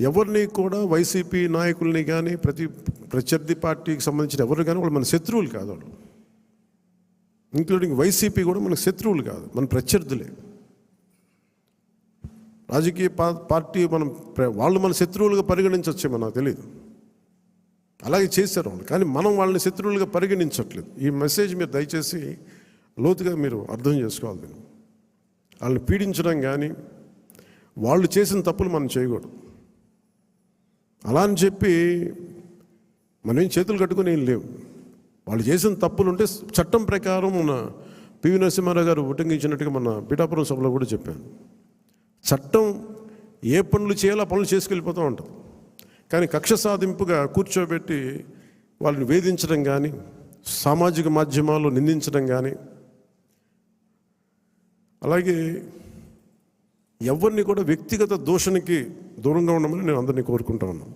ఎవరిని కూడా వైసీపీ నాయకుల్ని కానీ ప్రతి ప్రత్యర్థి పార్టీకి సంబంధించిన ఎవరు కానీ వాళ్ళు మన శత్రువులు కాదు వాళ్ళు. ఇంక్లూడింగ్ వైసీపీ కూడా మనకు శత్రువులు కాదు మన ప్రత్యర్థులే. రాజకీయ పార్టీ మనం వాళ్ళు మన శత్రువులుగా పరిగణించవచ్చేమో నాకు తెలియదు అలాగే చేశారు వాళ్ళు కానీ మనం వాళ్ళని శత్రువులుగా పరిగణించట్లేదు. ఈ మెసేజ్ మీరు దయచేసి లోతుగా మీరు అర్థం చేసుకోవాలి. వాళ్ళని పీడించడం కానీ వాళ్ళు చేసిన తప్పులు మనం చేయకూడదు. అలా అని చెప్పి మనం చేతులు కట్టుకుని ఏం లేవు. వాళ్ళు చేసిన తప్పులు ఉంటే చట్టం ప్రకారం మన పివి నరసింహారావు గారు ఉటంకించినట్టుగా మన పిఠాపురం సభలో కూడా చెప్పాను. చట్టం ఏ పనులు చేయాలో పనులు చేసుకెళ్ళిపోతూ ఉంటుంది. కానీ కక్ష సాధింపుగా కూర్చోబెట్టి వాళ్ళని వేధించడం కానీ సామాజిక మాధ్యమాల్లో నిందించడం కానీ అలాగే ఎవరిని కూడా వ్యక్తిగత దూషణకి దూరంగా ఉండమని నేను అందరినీ కోరుకుంటా ఉన్నాను.